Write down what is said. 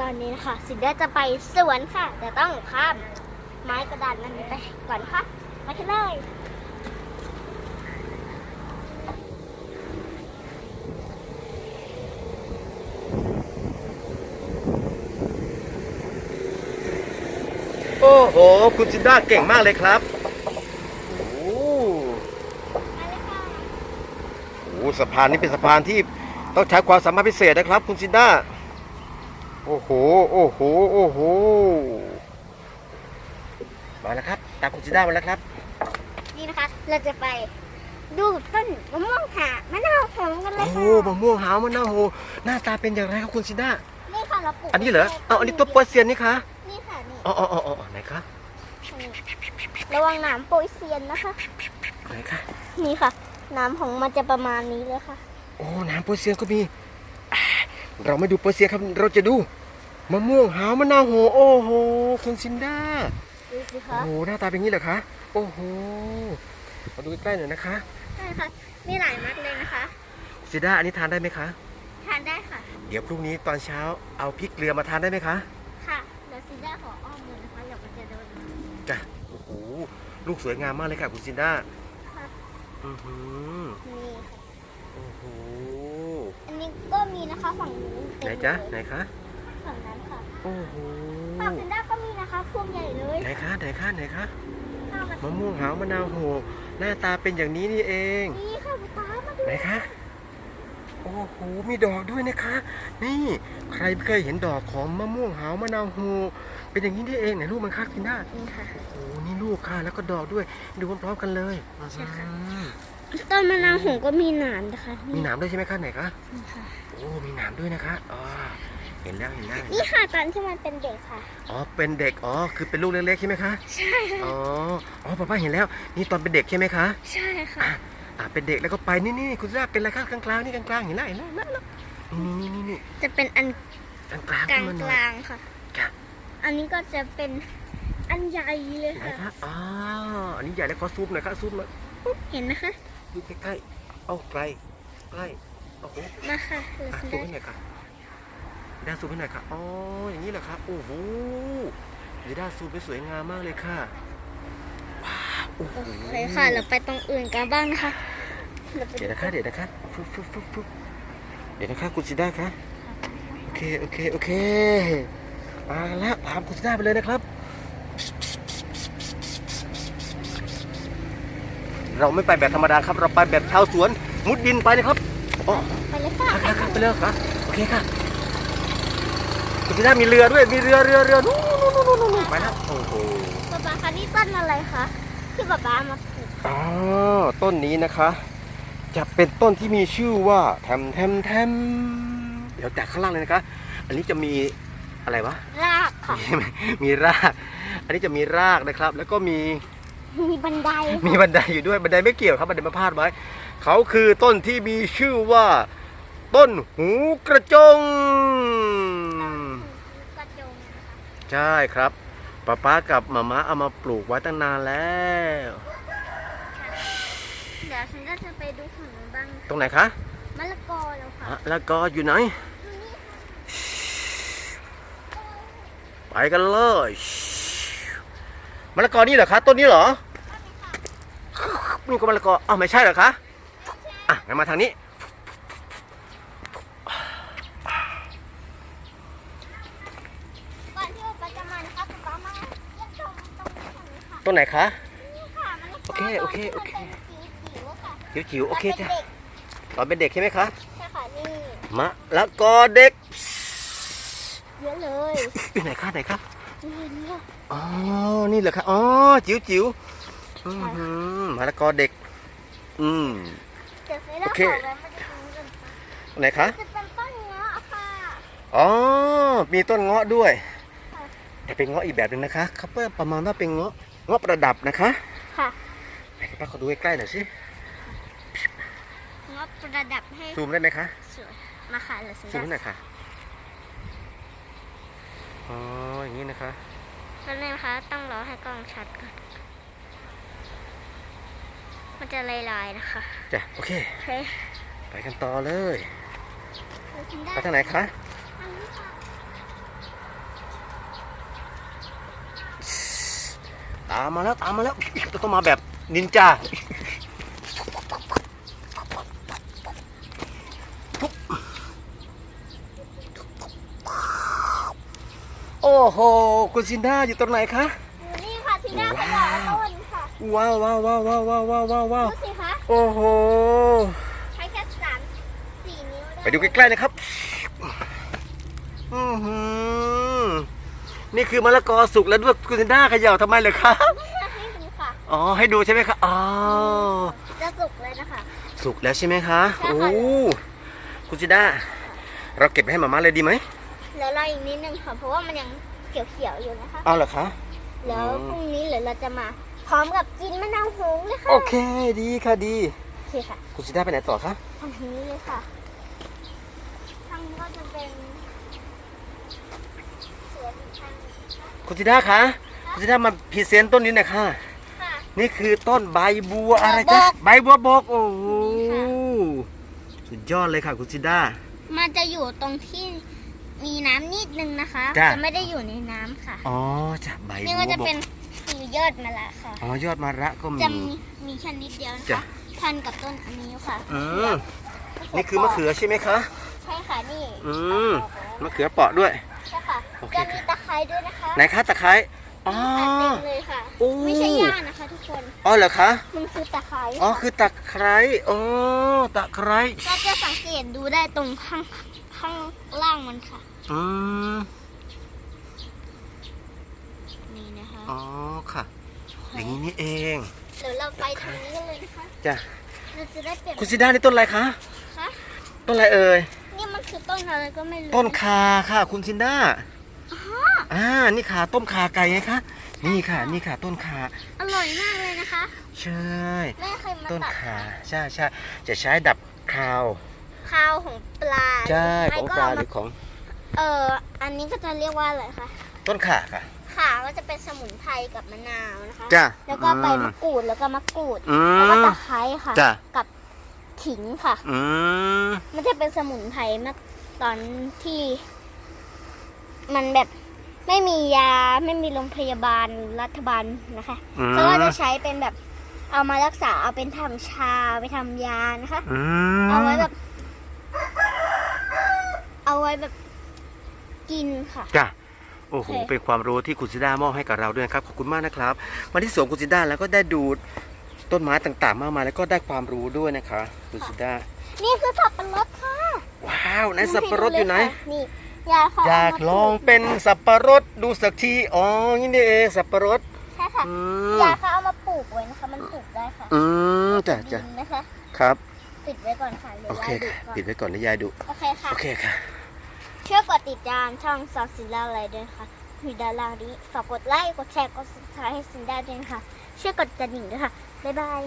ตอนนี้นะคะสินได้จะไปสวนค่ะ แต่ต้องข้ามไม้กระดานนั้นไปก่อนค่ะมากันเลยโอ้โห คุณจินด้าเก่งมากเลยครับ โอ้โหสะพานนี้เป็นสะพานที่ต้องใช้ความสามารถพิเศษนะครับ คุณจินด้า โอ้โห โอ้โห โอ้โห มาแล้วครับ ตามคุณจินด้ามาแล้วครับ นี่นะคะ เราจะไปดูต้นมะม่วงหามะนาวหอมกันเลโอ้ยโหค่ะมะม่วงหาวมะนาวโห หน้าตาเป็นอย่างไรครับคุณจินด้า นี่ค่ะเราปลูกอันนี้เหรอเอาอันนี้ตัวโปรยเซียนนี่คะ นี่ค่ะนี่อ๋ออ๋ออ๋ออ๋อไหนคะนี่ระวังหนามโปรยเซียนนะคะ ไหนคะ นี่ค่ะหน้ำของมันจะประมาณนี้เลยค่ะ โอ้ น้ำโปรยเซียนก็มีอ่า เราไม่ดูโปรยเซียนครับ เราจะดูมะม่วงหาวมะนาวโหโอ้โหคุณจินด้าดูสิโอ้คะโหหน้าตาเป็นอย่างนี้เหรอคะโอ้โหมาดูใกล้ๆหน่อยนะคะใช่ค่ะมีหลายมัดเลยนะคะซิด้าอันนี้ทานได้ไหมคะทานได้ค่ะ เดี๋ยวพรุ่งนี้ตอนเช้าเอาพริกเกลือมาทานได้ไหมคะค่ะเดี๋ยวซินด้าขออ้อมมือนะคะเดี๋ยวมันจะโดนจ้ะโอ้โหลูกสวยงามมากเลยค่ะคุณซินด้าค่ะอือหือนี่ค่ะโอ้โหอั นนี้ก็มีนะคะฝั่งนี้ไหนจ๊ะไหนคะฝั่งนั้นค่ะโอ้โหฝั่งซินด้าก็มีนะคะพวงใหญ่เลยไหนคะไหนคะไหนคะข้าวมันมะม่วงหาวมะนาวโหหน้าตาเป็นอย่างนี้นี่เองนี่ค่ะป๊ามาดูไหนคะโอ้โห มีดอกด้วยนะคะ นี่ใครเคยเห็นดอกของมะม่วงหาวมะนาวโหเป็นอย่างนี้นี่เองไหนลูกมันคะซินด้านี่ค่ะ โอ้นี่ลูกค่ะ แล้วก็ดอกด้วย ดูพร้อมๆกันเลยใช่ค่ะอืมต้นมะนาวหงก็มีหนามนะคะมีหนามด้วยใช่ไหมคะไหนคะนี่ค่ะโอ้มีหนามด้วยนะคะอ๋อเห็นแล้วเห็นแล้วเห็นนี่แล้วค่ะตอนที่มันเป็นเด็กค่ะอ๋อเป็นเด็กอ๋อคือเป็นลูกเล็กๆใช่ไหมคะใช่ค่ะอ๋ออ๋อป้าป้าเห็นแล้ว นี่ตอนเป็นเด็กใช่ไหมคะใช่ค่ะอะอะเป็นเด็กแล้วก็ไปนี่นี่คุณทราบเป็นอะไรคะกลางๆนี่กลางๆเห็นแล้วเห็นแล้วเห็นแล้วนี่นี่นี่นี่จะเป็นอันกลางๆกลาขึ้งนมาหกน่อยลางๆค่ะจ้ะอันนี้ก็จะเป็นอันใหญ่เลยไหนค่ะคะอ๋ออันนี้ใหญ่แล้วขอซูมหน่อยค่ะซูมหน่อยเห็นไหมคะ ดูใกล้ๆเอาไกลใกล้โอ้โหมาค่ะเราอะจะซูมได้ให้หน่อยค่ะด้าซูมให้หน่อยค่ะอ๋ออย่างนี้เหรอคะโอ้โหเดี๋ยวด้าซูมไปสวยงามมากเลยค่ะว้าวโอ้โหโอเคค่ะ เราไปตรงอื่นกันบ้างนะคะเราไปเดี๋ยวนะคะเดี๋ยวนะคะฟึบฟึบฟึบฟึบเดี๋ยวนะคะคุณซิด้าคะโอเคโอเคโอเคมาแล้วตามคุณซิด้าไปเลยนะครับ เราไม่ไปแบบธรรมดาครับ เราไปแบบชาวสวนมุดดินไปนะครับอ๋อไปเลยค่ะค่ะค่ะไปเลยค่ะโอเคค่ะคุณจีน่ามีเรือด้วยมีเรือเรือเรือนู่นนู่นนู่นนู่นนู่นไปแล้วโอ้โหป๊าป๊าคะนี่ต้นอะไรคะที่ป๊าป๊ามาปลูกอ๋อต้นนี้นะคะ จะเป็นต้นที่มีชื่อว่าแทมแทมแทมเดี๋ยวจากข้างล่างเลยนะคะ อันนี้จะมีอะไรวะรากค่ะมีมีราก อันนี้จะมีรากนะครับ แล้วก็มี มีบันไดมีบันไดอยู่ด้วยบันไดไม่เกี่ยวครับบันไดมาพาดไว้เขาคือต้นที่มีชื่อว่า ต้นหูกระจง กระจงนะคะใช่ครับป้าป้ากับมาม่าเอามาปลูกไว้ตั้งนานแล้ว เดี๋ยวฉันก็จะไปดูของหนูบ้างตรงไหนคะมะละกอแล้วค่ะฮะแล้วก็อยู่ไหน ไปกันเลย มะละกอนี่เหรอคะต้นนี้เหรอนี่ก็มะละกออ้าวไม่ใช่เหรอคะอะงั้นมาทางนี้ ก่อนที่ป๊าจะมานะคะป๊ามาเยี่ยมชมตรงนี้ก่อนเลยค่ะต้นไหนคะ นี่ค่ะมะละกอโอเคโอเคโอเคตนที่มันป็นจิ๋วๆะค่ะจิ๋วจิ๋วๆโอเคตนจ้ะด็กตอนเป็นเด็กใช่ไหมคะๆใช่ค่ะนี่มะละกอเด็กเยอะเลย อยู่ไหนคะไหนคะนี่เนี่ย อ๋อ นี่เหรอคะอ๋อ จิ๋วจิ๋วๆอื้อหือมะละกอเด็ก อืมเดี๋ยวซื้อแล้วโอเคขอแวะมาดูกันไหนคะจะเป็นต้นเงาะค่ะ อ๋อ มีต้นเงาะด้วยค่ะแต่เป็นเงาะอีกแบบหนึ่งนะคะเขาเพิ่มประมาณว่าเป็นเงาะเงาะประดับนะคะ ค่ะไหนป้าขอดูใกล้ๆหน่อยสิเงาะประดับให้ซูมได้ไหมคะสวยมาค่ะเราซื้อซูมให้หได้น่อยค่ะ อ๋ออย่างนี้นะคะแล้วเนี่ยนะคะต้องรอให้กล้องชัดก่อน มันจะลายๆนะคะจ้ะโอเค โอเคไปกันต่อเลยไปทางไหนคะะตามมาแล้วตามมาแล้วต้องมาแบบนินจา โอ้โห คุณซินด้าอยู่ตรงไหนคะ อยู่นี่ค่ะที่หน้าขยะต้นค่ะ ว้าวว้าวว้าวว้าวว้าวว้าวว้าวว้าวดูสิคะ โอ้โห ใช้แค่สามสี่นิ้วไปดูใกล้ๆนะครับ อือหือ นี่คือมะละกอสุกแล้วด้วยคุณซินด้าเขย่าทำไมเลยครับให้ดูค่ะ อ๋อ ให้ดูใช่ไหมครับอ๋อจะสุกเลยนะคะ สุกแล้วใช่ไหมคะใช่โอ้ค่ะคุณซินด้าเราเก็บไปให้หมาม่าเลยดีไหม แล้วรออีกนิดนึงค่ะเพราะว่ามันยังเขียวๆอยู่นะคะ เอาเหรอคะ แล้วอืมพรุ่งนี้เดี๋ยวเราจะมาพร้อมกับกินมะนาวโหงเลยค่ะโอเคดีค่ะดี โอเคค่ะคุณซินด้าไปไหนต่อคะทางนี้เลยค่ะทางนี้ก็จะเป็นสวนทางคุณซินด้าคะคุณซินด้ามาพรีเซนต์ต้นนี้หน่อยค่ะ ค่ะ นี่คือต้นใบบัวอะไรบัจ๊ะวบกใบบัวบกโอ้โหนี่ค่ะ สุดยอดเลยค่ะคุณซินด้า มันจะอยู่ตรงที่ มีน้ำนิดนึงนะคะ จ้ะ จะไม่ได้อยู่ในน้ำค่ะอ๋อจ้ะใบนี่บัก็วจะบกเป็นคือยอดมะละค่ะ อ๋อยอดมะระก็มี จะมีมีแค่นิดเดียวนะจ้ะ คะพันกับต้นอันนี้ค่ะอืมนี่คือมะเขือใช่ไหมคะ ใช่ค่ะนี่อืม มะเขือเปราะด้วย ใช่ค่ะโอเค จะมีตะไคร้ด้วยนะคะไหนคะตะไคร้อ๋อ ค่ะเต็มเลยค่ะ โอ้ ไม่ใช่หญ้านะคะทุกคน อ๋อเหรอคะ มันคือตะไคร้อ๋อค่ะคือตะไคร้อ๋อตะไคร้ เราจะสังเกตดูได้ตรงข้างข้างล่างมันค่ะ อืมนี่นะคะอ๋อค่ะ อย่างนี้นี่เองเดี๋ยวเราไปทางนี้กันเลยนะคะจ้ะเราจะได้เปลี่ยนคุณซิด้านี่ต้นอะไรคะคะต้นอะไรเอ่ยนี่มันคือต้นอะไรก็ไม่รู้ต้นคาค่ะ คุณซินด้าอ๋ออ่านี่ขาต้มขาไก่ไงคะนี่ค่ะ นี่ค่ะ ต้นขาอร่อยมากเลยนะคะ ใช่แม่เคยมาต้นตัดขาใช่ใช่จะใช้ดับคาวข้าวของปลาใช่ไม่ของก็ปลาเมหรือของ เอออันนี้ก็จะเรียกว่าอะไรคะต้นขาค่ะ ขาก็จะเป็นสมุนไพรกับมะนาวนะคะ จ้ะแล้วก็ใบอืมมะกรูดแล้วก็มะกรูด อืแล้วก็มตะไคร้ค่ะ จ้ะ กับขิงค่ะ อืมมันจะเป็นสมุนไพรเมื่อตอนที่ มันแบบไม่มียาไม่มีโรงพยาบาลรัฐบาลนะคะอืมเขาก็จะใช้เป็นแบบเอามารักษาเอาเป็นทำชาไปทำยานะคะ อืมเอาไว้แบบ เอาไว้แบบ กินค่ะ จ้ะโอ้โห โอเค เป็นความรู้ที่คุณซิด้ามอบให้กับเราด้วยนะครับ ขอบคุณมากนะครับ มาที่สวนคุณซิด้าแล้วก็ได้ดูต้นไม้ต่างๆ มากมายแล้วก็ได้ความรู้ด้วยนะคะคุณซิด้านี่คือสับปะรดค่ะว้าวไหนสับปะรดอยู่ไหน นี่ยาค่ะอยากลองเป็นสับปะรดดูสักที อ๋อนี่นี่เองสับปะรดใช่ค่ะอืมยาค่ะเอามาปลูกไว้นะคะ มันปลูกได้ค่ะอืมจ้ะจ้ะดินนะคะ ครับ ปิดไว้ก่อนค่ะเดี๋ยโอวเคยายดูค่ะ ก่อนปิดไว้ก่อนนะยายดู โอเคค่ะ โอเคค่ะ ช่วยกดติดตามช่องซอสซินดาอะไรด้วยค่ะอยู่ด้านล่างนี้ฝากกดไลค์กดแชร์กดซับสไครต์ให้ซินดาด้วยนะคะช่วยกดกระดิ่งด้วยค่ะบ๊ายบาย